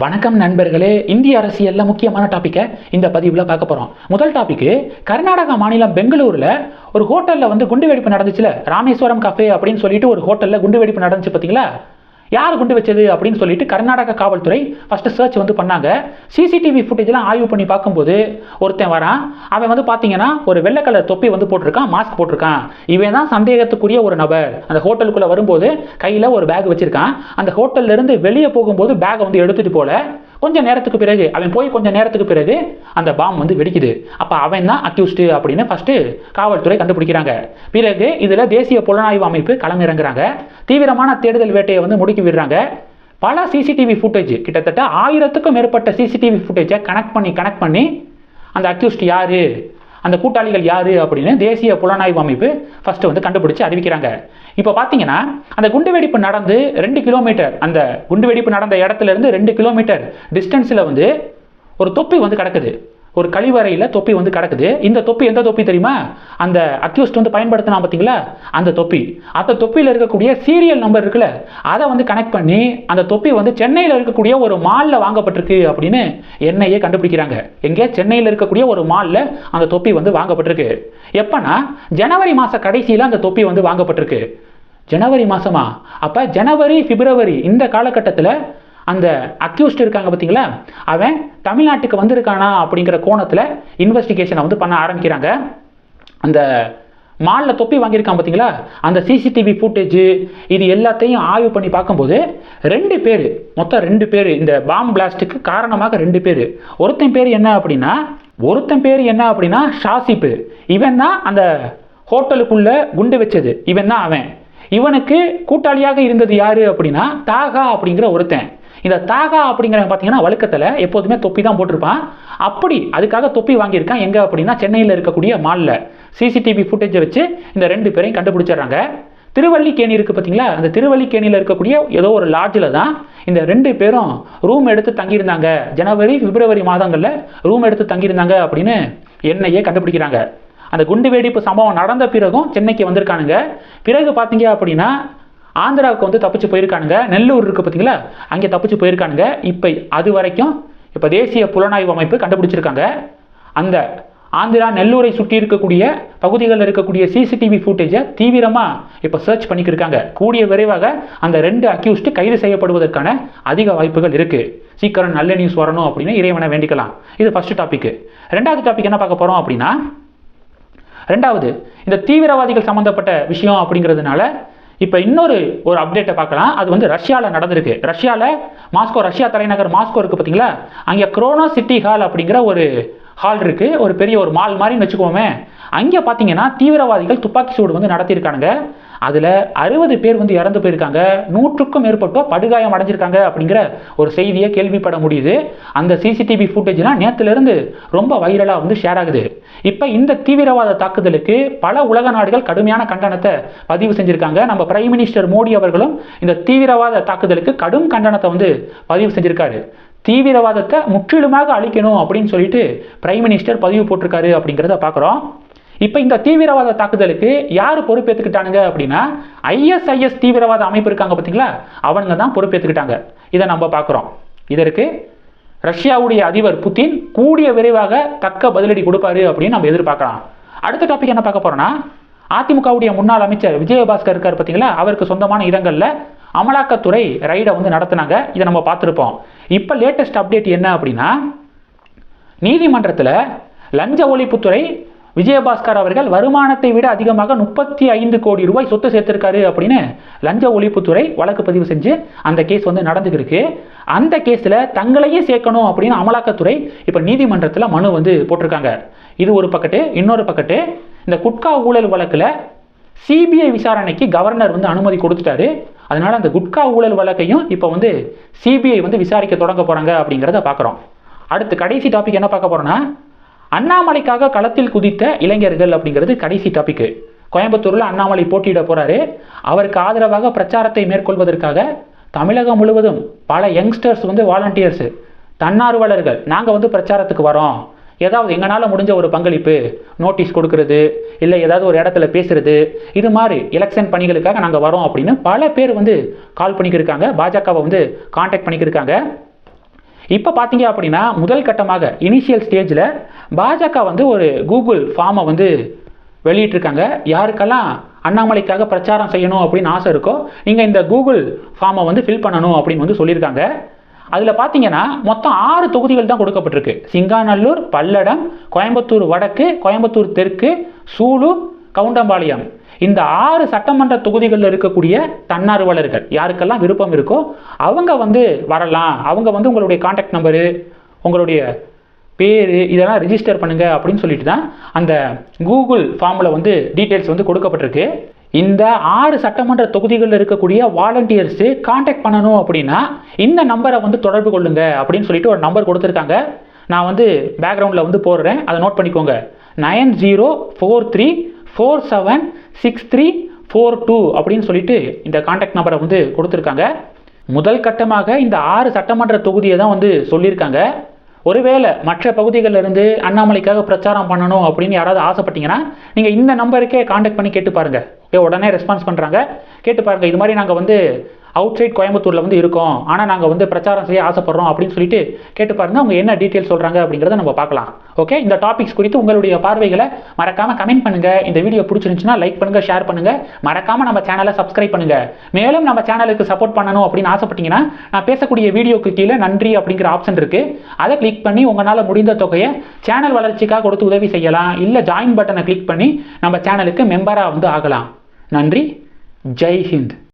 வணக்கம் நண்பர்களே. இந்திய அரசியலில் முக்கியமான டாப்பிக்கை இந்த பதிவில் பார்க்க போகிறோம் முதல் டாப்பிக்கு கர்நாடகா மாநிலம் பெங்களூரில் ஒரு ஹோட்டலில் வந்து குண்டு வெடிப்பு நடந்துச்சுல. ராமேஸ்வரம் கஃபே அப்படின்னு சொல்லிட்டு ஒரு ஹோட்டலில் குண்டு வெடிப்பு நடந்துச்சு பார்த்தீங்களா யார் குண்டு வச்சது அப்படின்னு சொல்லிட்டு கர்நாடக காவல்துறை ஃபஸ்ட்டு சர்ச் வந்து பண்ணாங்க. சிசிடிவி ஃபுட்டேஜ்லாம் ஆய்வு பண்ணி பார்க்கும்போது ஒருத்தன் வரான். அவன் வந்து பார்த்தீங்கன்னா ஒரு வெள்ளை கலர் தொப்பி வந்து போட்டிருக்கான் மாஸ்க் போட்டிருக்கான். இவன் தான் சந்தேகத்துக்குரிய ஒரு நபர். அந்த ஹோட்டலுக்குள்ளே வரும்போது கையில் ஒரு பேக் வச்சிருக்கான். அந்த ஹோட்டல்ல இருந்து வெளியே போகும்போது பேக்கை வந்து எடுத்துகிட்டு போல. கொஞ்ச நேரத்துக்கு பிறகு அவன் போய் கொஞ்ச நேரத்துக்கு பிறகு அந்த பாம் வந்து வெடிக்குது. அப்போ அவன் தான் அக்யூஸ்டு அப்படின்னு ஃபஸ்ட்டு காவல்துறை கண்டுபிடிக்கிறாங்க. பிறகு இதில் தேசிய புலனாய்வு அமைப்பு களமிறங்குறாங்க. தீவிரமான தேடுதல் வேட்டையை வந்து முடுக்கி விடுறாங்க. பல சிசிடிவி ஃபுட்டேஜ் கிட்டத்தட்ட ஆயிரத்துக்கும் மேற்பட்ட சிசிடிவி ஃபுட்டேஜை கனெக்ட் பண்ணி கனெக்ட் பண்ணி அந்த அக்யூஸ்ட் யாரு? அந்த கூட்டாளிகள் யார் அப்படின்னு தேசிய புலனாய்வு அமைப்பு ஃபஸ்ட்டு வந்து கண்டுபிடிச்சு அறிவிக்கிறாங்க. இப்போ பார்த்தீங்கன்னா அந்த குண்டுவெடிப்பு நடந்து ரெண்டு கிலோமீட்டர் அந்த குண்டுவெடிப்பு நடந்த இடத்துல இருந்து ரெண்டு கிலோமீட்டர் டிஸ்டன்ஸில் வந்து ஒரு தொப்பி வந்து கிடக்குது. ஒரு கழிவறையில் தொப்பி வந்து கிடக்குது. இந்த தொப்பி எந்த தொப்பி தெரியுமா? அந்த அக்யூஸ்ட் வந்து பயன்படுத்தினா பார்த்தீங்களா அந்த தொப்பி. அந்த தொப்பியில் இருக்கக்கூடிய சீரியல் நம்பர் இருக்குல்ல அதை வந்து கனெக்ட் பண்ணி அந்த தொப்பி வந்து சென்னையில் இருக்கக்கூடிய ஒரு மாலில் வாங்கப்பட்டிருக்கு அப்படின்னு என்ஐஏ கண்டுபிடிக்கிறாங்க. எங்கே? சென்னையில் இருக்கக்கூடிய ஒரு மாலில் அந்த தொப்பி வந்து வாங்கப்பட்டிருக்கு. எப்போனா ஜனவரி மாத கடைசியில் அந்த தொப்பி வந்து வாங்கப்பட்டிருக்கு. ஜனவரி மாதமா அப்போ ஜனவரி பிப்ரவரி இந்த காலகட்டத்தில் அந்த அக்யூஸ்ட் இருக்காங்க பார்த்தீங்களா? அவன் தமிழ்நாட்டுக்கு வந்திருக்கானா அப்படிங்கிற கோணத்தில் இன்வெஸ்டிகேஷனை வந்து பண்ண ஆரம்பிக்கிறாங்க. அந்த மாலில் தொப்பி வாங்கியிருக்கான் பார்த்தீங்களா? அந்த சிசிடிவி ஃபுட்டேஜ் இது எல்லாத்தையும் ஆய்வு பண்ணி பார்க்கும்போது ரெண்டு பேர் மொத்தம் ரெண்டு பேர் இந்த பாம் பிளாஸ்ட்டுக்கு காரணமாக ரெண்டு பேர். ஒருத்தன் பேர் என்ன அப்படின்னா ஒருத்தன் பேர் என்ன அப்படின்னா ஷாசிப்பு. இவன் தான் அந்த ஹோட்டலுக்குள்ளே குண்டு வச்சது. இவன் தான் அவன். இவனுக்கு கூட்டாளியாக இருந்தது யார் அப்படின்னா தாகா அப்படிங்கிற ஒருத்தன். இந்த தாகா அப்படிங்கிறவங்க பார்த்தீங்கன்னா வழுக்கத்தில் எப்போதுமே தொப்பி தான் போட்டிருப்பான். அப்படி அதுக்காக தொப்பி வாங்கியிருக்கான். எங்கே அப்படின்னா சென்னையில் இருக்கக்கூடிய மாலில் சிசிடிவி ஃபுட்டேஜை வச்சு இந்த ரெண்டு பேரையும் கண்டுபிடிச்சிடுறாங்க. திருவள்ளிக்கேணி இருக்குது பார்த்தீங்களா? அந்த திருவள்ளிக்கேணியில் இருக்கக்கூடிய ஏதோ ஒரு லாட்ஜில் தான் இந்த ரெண்டு பேரும் ரூம் எடுத்து தங்கியிருந்தாங்க. ஜனவரி பிப்ரவரி மாதங்களில் ரூம் எடுத்து தங்கியிருந்தாங்க அப்படின்னு என்னையே கண்டுபிடிக்கிறாங்க. அந்த குண்டு வெடிப்பு சம்பவம் நடந்த பிறகும் சென்னைக்கு வந்திருக்கானுங்க. பிறகு பார்த்தீங்க அப்படின்னா ஆந்திராவுக்கு வந்து தப்பிச்சு போயிருக்கானுங்க. நெல்லூர் இருக்குது பார்த்தீங்களா அங்கே தப்பிச்சு போயிருக்கானுங்க. இப்போ அது வரைக்கும் இப்போ தேசிய புலனாய்வு அமைப்பு கண்டுபிடிச்சிருக்காங்க. அந்த ஆந்திரா நெல்லூரை சுற்றி இருக்கக்கூடிய பகுதிகளில் இருக்கக்கூடிய சிசிடிவி ஃபுட்டேஜை தீவிரமாக இப்போ சர்ச் பண்ணிக்கிட்டு இருக்காங்க கூடிய விரைவாக அந்த ரெண்டு அக்யூஸ்டு கைது செய்யப்படுவதற்கான அதிக வாய்ப்புகள் இருக்குது சீக்கிரம் நல்ல நியூஸ் வரணும் அப்படின்னு இறைவனை வேண்டிக்கலாம். இது ஃபஸ்ட்டு டாபிக் ரெண்டாவது டாபிக் என்ன பார்க்க போகிறோம் அப்படின்னா ரெண்டாவது இந்த தீவிரவாதிகள் சம்மந்தப்பட்ட விஷயம் அப்படிங்கிறதுனால இப்போ இன்னொரு ஒரு அப்டேட்டை பார்க்கலாம். அது வந்து ரஷ்யாவில் நடந்திருக்கு. ரஷ்யாவில் மாஸ்கோ ரஷ்யா தலைநகர் மாஸ்கோ இருக்குது பார்த்தீங்களா அங்கே குரோனா சிட்டி ஹால் அப்படிங்கிற ஒரு ஹால் இருக்குது ஒரு பெரிய ஒரு மால் மாதிரின்னு வச்சுக்கோமே. அங்கே பார்த்தீங்கன்னா தீவிரவாதிகள் துப்பாக்கி சூடு வந்து நடத்தியிருக்கானுங்க. அதில் அறுபது பேர் வந்து இறந்து போயிருக்காங்க. நூற்றுக்கும் மேற்பட்டோர் படுகாயம் அடைஞ்சிருக்காங்க அப்படிங்கிற ஒரு செய்தியை கேள்விப்பட முடியுது. அந்த சிசிடிவி ஃபுட்டேஜ்லாம் நேற்றுலேருந்து ரொம்ப வைரலாக வந்து ஷேர் ஆகுது. இப்போ இந்த தீவிரவாத தாக்குதலுக்கு பல உலக நாடுகள் கடுமையான கண்டனத்தை பதிவு செஞ்சுருக்காங்க. நம்ம பிரைம் மினிஸ்டர் மோடி அவர்களும் இந்த தீவிரவாத தாக்குதலுக்கு கடும் கண்டனத்தை வந்து பதிவு செஞ்சுருக்காரு. தீவிரவாதத்தை முற்றிலுமாக அழிக்கணும் அப்படின்னு சொல்லிட்டு பிரைம் மினிஸ்டர் பதிவு போட்டிருக்காரு அப்படிங்கிறத பார்க்குறோம் இப்போ இந்த தீவிரவாத தாக்குதலுக்கு யார் பொறுப்பேற்றுக்கிட்டானுங்க அப்படின்னா ஐஎஸ்ஐஎஸ் தீவிரவாத அமைப்பு இருக்காங்க பார்த்தீங்களா அவங்க தான் பொறுப்பேற்றுக்கிட்டாங்க இதை நம்ம பார்க்குறோம் இதற்கு ரஷ்யாவுடைய அதிபர் புத்தின் கூடிய விரைவாக தக்க பதிலடி கொடுப்பாரு அப்படின்னு நம்ம எதிர்பார்க்கலாம். அடுத்த டாபிக் என்ன பார்க்க போறோம்னா அதிமுகவுடைய முன்னாள் அமைச்சர் விஜயபாஸ்கர் இருக்கார் பார்த்தீங்களா அவருக்கு சொந்தமான இடங்களில் அமலாக்கத்துறை ரைடை வந்து நடத்தினாங்க. இதை நம்ம பார்த்துருப்போம். இப்போ லேட்டஸ்ட் அப்டேட் என்ன அப்படின்னா நீதிமன்றத்தில் லஞ்ச ஒழிப்புத்துறை விஜயபாஸ்கர் அவர்கள் வருமானத்தை விட அதிகமாக முப்பத்தி ஐந்து கோடி ரூபாய் சொத்து சேர்த்திருக்காரு அப்படின்னு லஞ்ச ஒழிப்புத்துறை வழக்கு பதிவு செஞ்சு அந்த கேஸ் வந்து நடந்துக்கிருக்கு அந்த கேஸில் தங்களையே சேர்க்கணும் அப்படின்னு அமலாக்கத்துறை இப்போ நீதிமன்றத்தில் மனு வந்து போட்டிருக்காங்க. இது ஒரு பக்கத்து இன்னொரு பக்கத்து இந்த குட்கா ஊழல் வழக்கில் சிபிஐ விசாரணைக்கு கவர்னர் வந்து அனுமதி கொடுத்துட்டாரு. அதனால அந்த குட்கா ஊழல் வழக்கையும் இப்போ வந்து சிபிஐ வந்து விசாரிக்க தொடங்க போகிறாங்க அப்படிங்கிறத பார்க்குறோம் அடுத்து கடைசி டாபிக் என்ன பார்க்க போகிறோன்னா அண்ணாமலைக்காக களத்தில் குதித்த இளைஞர்கள் அப்படிங்கிறது கடைசி டாபிக் கோயம்புத்தூரில் அண்ணாமலை போட்டியிட போகிறாரு அவருக்கு ஆதரவாக பிரச்சாரத்தை மேற்கொள்வதற்காக தமிழகம் முழுவதும் பல யங்ஸ்டர்ஸ் வந்து வாலண்டியர்ஸ் தன்னார்வலர்கள் நாங்கள் வந்து பிரச்சாரத்துக்கு வரோம். ஏதாவது எங்களால் முடிஞ்ச ஒரு பங்களிப்பு நோட்டீஸ் கொடுக்கறது இல்லை ஏதாவது ஒரு இடத்துல பேசுறது இது மாதிரி எலெக்ஷன் பணிகளுக்காக நாங்கள் வரோம் அப்படின்னு பல பேர் வந்து கால் பண்ணிக்கிருக்காங்க. பாஜகவை வந்து காண்டாக்ட் பண்ணிக்கிருக்காங்க. இப்போ பார்த்தீங்க அப்படின்னா முதல் கட்டமாக இனிஷியல் ஸ்டேஜில் பாஜக வந்து ஒரு கூகுள் ஃபார்மை வந்து வெளியிட்டிருக்காங்க. யாருக்கெல்லாம் அண்ணாமலைக்காக பிரச்சாரம் செய்யணும் அப்படின்னு ஆசை இருக்கோ நீங்கள் இந்த கூகுள் ஃபார்மை வந்து ஃபில் பண்ணணும் அப்படின்னு வந்து சொல்லியிருக்காங்க. அதில் பார்த்தீங்கன்னா மொத்தம் ஆறு தொகுதிகள் தான் கொடுக்கப்பட்டிருக்கு. சிங்காநல்லூர் பல்லடம் கோயம்புத்தூர் வடக்கு கோயம்புத்தூர் தெற்கு சூலூர் கவுண்டம்பாளையம். இந்த ஆறு சட்டமன்ற தொகுதிகளில் இருக்கக்கூடிய தன்னார்வலர்கள் யாருக்கெல்லாம் விருப்பம் இருக்கோ அவங்க வந்து வரலாம். அவங்க வந்து உங்களுடைய காண்டாக்ட் நம்பரு உங்களுடைய பேர் இதெல்லாம் ரிஜிஸ்டர் பண்ணுங்கள் அப்படின்னு சொல்லிட்டு தான் அந்த கூகுள் ஃபார்மில் வந்து டீட்டெயில்ஸ் வந்து கொடுக்கப்பட்டிருக்கு. இந்த ஆறு சட்டமன்ற தொகுதிகளில் இருக்கக்கூடிய வாலண்டியர்ஸு காண்டாக்ட் பண்ணணும் அப்படின்னா இந்த நம்பரை வந்து தொடர்பு கொள்ளுங்க அப்படின்னு சொல்லிட்டு ஒரு நம்பர் கொடுத்துருக்காங்க. நான் வந்து பேக்ரவுண்டில் வந்து போடுறேன். அதை நோட் பண்ணிக்கோங்க. Nine zero four three four seven six three four two அப்படின்னு சொல்லிட்டு இந்த காண்டாக்ட் நம்பரை வந்து கொடுத்துருக்காங்க. முதல் கட்டமாக இந்த ஆறு சட்டமன்ற தொகுதியை தான் வந்து சொல்லியிருக்காங்க. ஒருவேளை மற்ற பகுதிகளில் இருந்து அண்ணாமலைக்காக பிரச்சாரம் பண்ணணும் அப்படின்னு யாராவது ஆசைப்பட்டீங்கன்னா நீங்கள் இந்த நம்பருக்கே காண்டாக்ட் பண்ணி கேட்டு பாருங்க. ஓகே உடனே ரெஸ்பான்ஸ் பண்ணுறாங்க கேட்டு பாருங்கள் இது மாதிரி நாங்கள் வந்து அவுட் சைட் கோயம்புத்தூரில் வந்து இருக்கோம். ஆனால் நாங்கள் வந்து பிரச்சாரம் செய்ய ஆசைப்படுறோம் அப்படின்னு சொல்லிட்டு கேட்டு பாருங்க அவங்க என்ன டீட்டெயில் சொல்கிறாங்க அப்படிங்கிறத நம்ம பார்க்கலாம். ஓகே இந்த டாபிக்ஸ் குறித்து உங்களுடைய பார்வைகளை மறக்காம கமெண்ட் பண்ணுங்க. இந்த வீடியோ பிடிச்சிருந்துச்சுன்னா லைக் பண்ணுங்க ஷேர் பண்ணுங்க. மறக்காம நம்ம சேனலை சப்ஸ்கிரைப் பண்ணுங்க. மேலும் நம்ம சேனலுக்கு சப்போர்ட் பண்ணணும் அப்படின்னு ஆசைப்பட்டீங்கன்னா நான் பேசக்கூடிய வீடியோக்கு கீழே நன்றி அப்படிங்கிற ஆப்ஷன் இருக்கு. அதை கிளிக் பண்ணி உங்களால் முடிந்த தொகையை சேனல் வளர்ச்சிக்காக கொடுத்து உதவி செய்யலாம். இல்லை ஜாயின் பட்டனை கிளிக் பண்ணி நம்ம சேனலுக்கு மெம்பராக வந்து ஆகலாம். நன்றி. ஜெய் ஹிந்த்.